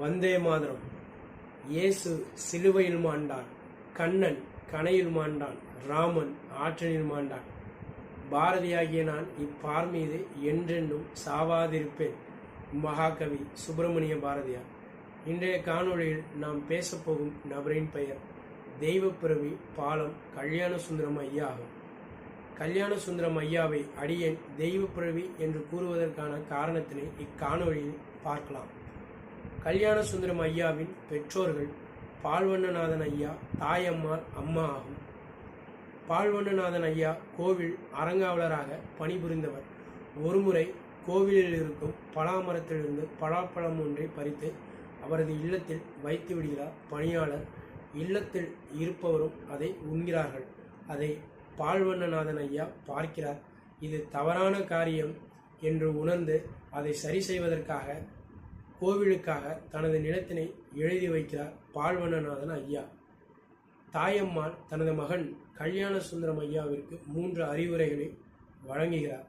வந்தே மாதரம். இயேசு சிலுவையில் மாண்டான் கண்ணன் கனையில் மாண்டான் ராமன் ஆற்றலில் மாண்டான். பாரதியாகிய நான் இப்பார் மீது என்றென்றும் சாவாதிருப்பேன் மகாகவி சுப்பிரமணிய பாரதியார். இன்றைய காணொளியில் நாம் பேசப்போகும் நபரின் பெயர் தெய்வப்பிறவி பாலம் கல்யாண சுந்தரம் ஐயா ஆகும். கல்யாண சுந்தரம் ஐயாவை அடியேன் தெய்வப்பிறவி என்று கூறுவதற்கான காரணத்தினை இக்காணொளியில் பார்க்கலாம். கல்யாண சுந்தரம் ஐயாவின் பெற்றோர்கள் பால்வண்ணநாதன் ஐயா தாயம்மாள் அம்மா ஆகும். பால்வண்ணநாதன் ஐயா கோவில் அறங்காவலராக பணிபுரிந்தவர். ஒருமுறை கோவிலில் இருக்கும் பலாமரத்திலிருந்து பலாப்பழம் ஒன்றை பறித்து அவரது இல்லத்தில் வைத்து விடுகிறார் பணியாளர். இல்லத்தில் இருப்பவரும் அதை உண்கிறார்கள். அதை பால்வண்ணநாதன் ஐயா பார்க்கிறார். இது தவறான காரியம் என்று உணர்ந்து அதை சரி செய்வதற்காக கோவிலுக்காக தனது நிலத்தினை எழுதி வைக்கிறார் பால்வண்ணநாதன் ஐயா. தாயம்மாள் தனது மகன் கல்யாண சுந்தரம் ஐயாவிற்கு மூன்று அறிவுரைகளை வழங்குகிறார்.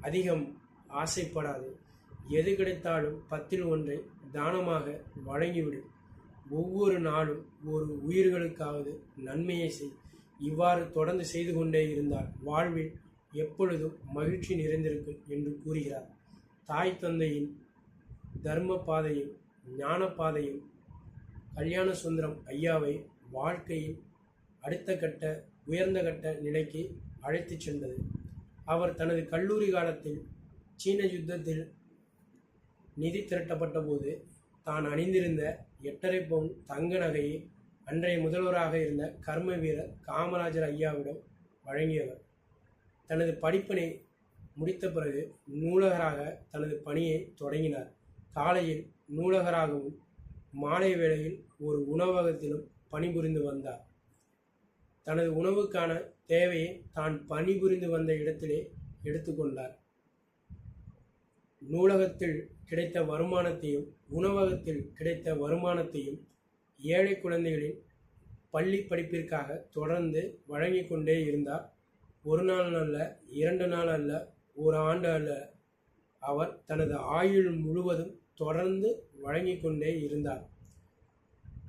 அதிகம் ஆசைப்படாது. எது கிடைத்தாலும் பத்தில் ஒன்றை தானமாக வழங்கிவிடு. ஒவ்வொரு நாளும் ஒரு உயிர்களுக்காவது நன்மையை செய். இவ்வாறு தொடர்ந்து செய்து கொண்டே இருந்தால் வாழ்வில் எப்பொழுதும் மகிழ்ச்சி நிறைந்திருக்கும் என்று கூறுகிறார். தாய் தந்தையின் தர்ம பாதையும் ஞான பாதையும் கல்யாண சுந்தரம் ஐயாவை வாழ்க்கையில் அடுத்த கட்ட உயர்ந்த கட்ட நிலைக்கு அழைத்துச் சென்றது. அவர் தனது கல்லூரி காலத்தில் சீன யுத்தத்தில் நிதி திரட்டப்பட்ட போது தான் அணிந்திருந்த எட்டரை பவுன் தங்க நகையை அன்றைய முதல்வராக இருந்த கர்ம வீரர் காமராஜர் ஐயாவிடம் வழங்கியவர். தனது படிப்பினை முடித்த பிறகு நூலகராக தனது பணியை தொடங்கினார். காலையில் நூலகராகவும் மாலை வேளையில் ஒரு உணவகத்திலும் பணிபுரிந்து வந்தார். தனது உணவுக்கான தேவையை தான் பணிபுரிந்து வந்த இடத்திலே எடுத்துக்கொண்டார் நூலகத்தில் கிடைத்த வருமானத்தையும் உணவகத்தில் கிடைத்த வருமானத்தையும் ஏழை குழந்தைகளின் பள்ளி படிப்பிற்காக தொடர்ந்து வழங்கி கொண்டே இருந்தார். ஒரு நாள் அல்ல இரண்டு நாள் அல்ல ஒரு ஆண்டு அல்ல. அவர் தனது ஆயுள் முழுவதும் தொடர்ந்து வழங்கி கொண்டே இருந்தார்.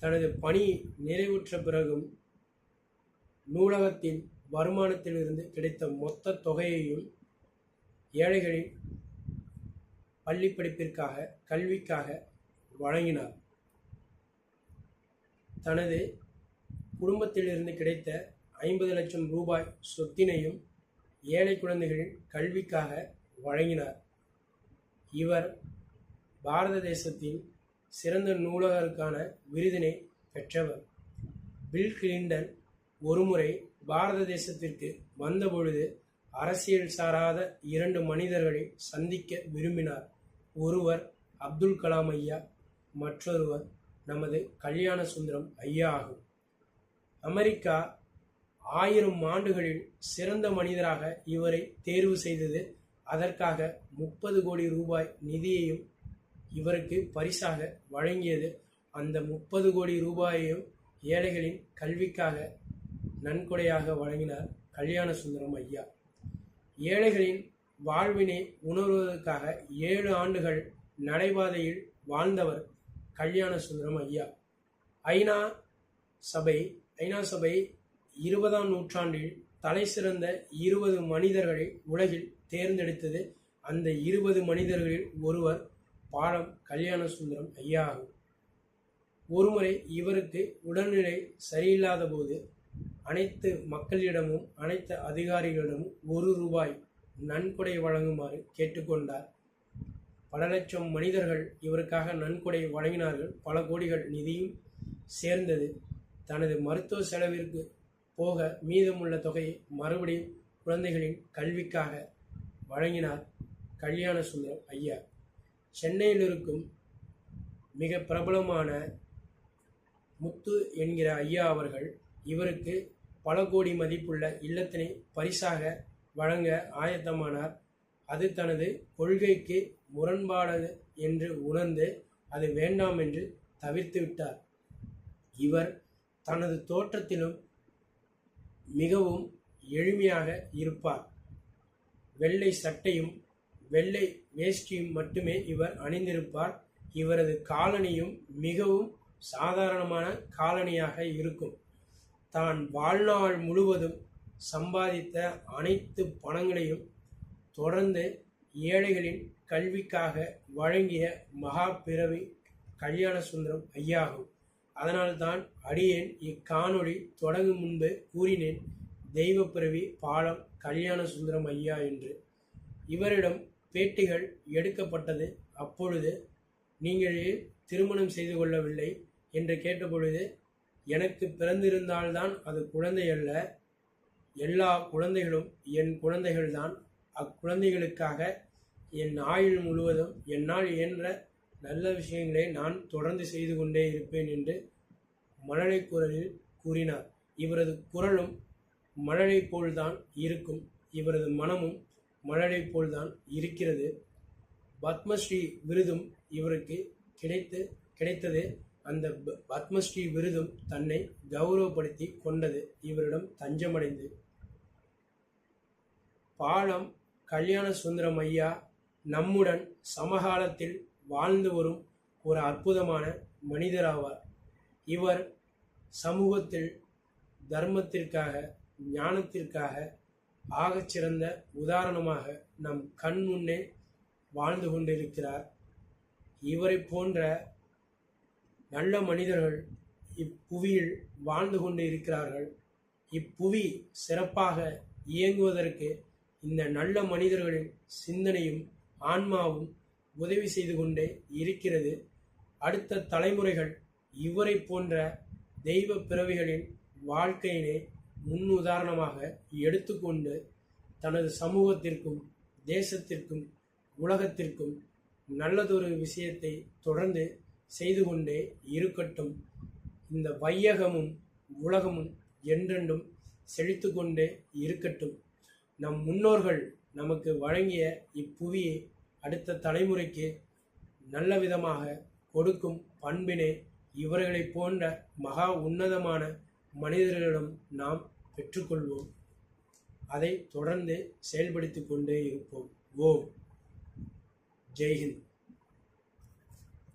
தனது பணி நிறைவுற்ற பிறகும் நூலகத்தின் வருமானத்திலிருந்து கிடைத்த மொத்த தொகையையும் ஏழைகளின் பள்ளி படிப்பிற்காக கல்விக்காக வழங்கினார். தனது குடும்பத்திலிருந்து கிடைத்த ஐம்பது லட்சம் ரூபாய் சொத்தினையும் ஏழை குழந்தைகளின் கல்விக்காக வழங்கினார். இவர் பாரத தேசத்தின் சிறந்த நூலகருக்கான விருதினை பெற்றவர். பில் கிளின்டன் ஒருமுறை பாரத தேசத்திற்கு வந்தபொழுது அரசியல் சாராத இரண்டு மனிதர்களை சந்திக்க விரும்பினார். ஒருவர் அப்துல் கலாம் ஐயா மற்றொருவர் நமது கல்யாண சுந்தரம் ஐயா ஆகும். அமெரிக்கா ஆயிரம் ஆண்டுகளில் சிறந்த மனிதராக இவரை தேர்வு செய்தது அதற்காக முப்பது கோடி ரூபாய் நிதியையும் இவருக்கு பரிசாக வழங்கியது அந்த முப்பது கோடி ரூபாயையும் ஏழைகளின் கல்விக்காக நன்கொடையாக வழங்கினார் கல்யாண சுந்தரம் ஐயா. ஏழைகளின் வாழ்வினை உணர்வதற்காக ஏழு ஆண்டுகள் நடைபாதையில் வாழ்ந்தவர் கல்யாண சுந்தரம் ஐயா. ஐநா சபை ஐநா சபை இருபதாம் நூற்றாண்டில் தலை சிறந்த இருபது மனிதர்களை உலகில் தேர்ந்தெடுத்தது. அந்த இருபது மனிதர்களில் ஒருவர் பாலம் கல்யாண சுந்தரம் ஐயா ஆகும் ஒருமுறை இவருக்கு உடல்நிலை சரியில்லாத போது அனைத்து மக்களிடமும் அனைத்து அதிகாரிகளிடமும் ஒரு ரூபாய் நன்கொடை வழங்குமாறு கேட்டுக்கொண்டார். பல லட்சம் மனிதர்கள் இவருக்காக நன்கொடை வழங்கினார்கள். பல கோடிகள் நிதியும் சேர்ந்தது. தனது மருத்துவ செலவிற்கு போக மீதமுள்ள தொகையை மறுபடியும் குழந்தைகளின் கல்விக்காக வழங்கினார் கல்யாண சுந்தரம் ஐயா. சென்னையில் இருக்கும் மிக பிரபலமான முத்து என்கிற ஐயா அவர்கள் இவருக்கு பல கோடி மதிப்புள்ள இல்லத்தினை பரிசாக வழங்க ஆயத்தமானார். அது தனது கொள்கைக்கு முரண்பாடு என்று உணர்ந்து அது வேண்டாம் என்று தவிர்த்து விட்டார். இவர் தனது தோற்றத்திலும் மிகவும் எளிமையாக இருப்பார். வெள்ளை சட்டையும் வெள்ளை வேஷ்டியும் மட்டுமே இவர் அணிந்திருப்பார். இவரது காலனியும் மிகவும் சாதாரணமான காலனியாக இருக்கும். தான் வாழ்நாள் முழுவதும் சம்பாதித்த அனைத்து பணங்களையும் தொடர்ந்து ஏழைகளின் கல்விக்காக வழங்கிய மகா பிறவி கல்யாண சுந்தரம் ஐயாகும். அதனால்தான் அடியேன் இக்காணொளி தொடங்கும் முன்பு கூறினேன் தெய்வப்பிறவி பாலம் கல்யாண சுந்தரம் ஐயா என்று. இவரிடம் பேட்டிகள் எடுக்கப்பட்டது. அப்பொழுது நீங்கள் ஏன் திருமணம் செய்து கொள்ளவில்லை என்று கேட்டபொழுது எனக்கு பிறந்திருந்தால்தான் அது குழந்தை அல்ல எல்லா குழந்தைகளும் என் குழந்தைகள்தான். அக்குழந்தைகளுக்காக என் ஆயுள் முழுவதும் என்னால் இயன்ற நல்ல விஷயங்களை நான் தொடர்ந்து செய்து கொண்டே இருப்பேன் என்று மழலை குரலில் கூறினார். இவரது குரலும் மழலை போல்தான் இருக்கும். இவரது மனமும் மலரை போல்தான் இருக்கிறது. பத்மஸ்ரீ விருதும் இவருக்கு கிடைத்து கிடைத்தது. அந்த ப- பத்மஸ்ரீ விருதும் தன்னை கௌரவப்படுத்தி கொண்டது. இவரிடம் தஞ்சமடைந்து பாலம் கல்யாண சுந்தரம் ஐயா நம்முடன் சமகாலத்தில் வாழ்ந்து வரும் ஒரு அற்புதமான மனிதராவார். இவர் சமூகத்தில் தர்மத்திற்காக ஞானத்திற்காக ஆகச் சிறந்த உதாரணமாக நம் கண் முன்னே வாழ்ந்து கொண்டிருக்கிறார். இவரை போன்ற நல்ல மனிதர்கள் இப்புவியில் வாழ்ந்து கொண்டு இருக்கிறார்கள். இப்புவி சிறப்பாக இயங்குவதற்கு இந்த நல்ல மனிதர்களின் சிந்தனையும் ஆன்மாவும் உதவி செய்து கொண்டே இருக்கிறது. அடுத்த தலைமுறைகள் இவரை போன்ற தெய்வ பிறவிகளின் வாழ்க்கையினை முன் உதாரணமாக எடுத்துக்கொண்டு தனது சமூகத்திற்கும் தேசத்திற்கும் உலகத்திற்கும் நல்லதொரு விஷயத்தை தொடர்ந்து செய்து கொண்டே இருக்கட்டும். இந்த வையகமும் உலகமும் என்றென்றும் செழித்து கொண்டே இருக்கட்டும். நம் முன்னோர்கள் நமக்கு வழங்கிய இப்புவியை அடுத்த தலைமுறைக்கு நல்ல விதமாக கொடுக்கும் பண்பினை இவர்களைப் போன்ற மகா உன்னதமான மனிதர்களிடம் நாம் பெற்றுக்கொள்வோம். அதை தொடர்ந்து செயல்படுத்திக் கொண்டே இருப்போம். ஓம். ஜெய்ஹிந்த்.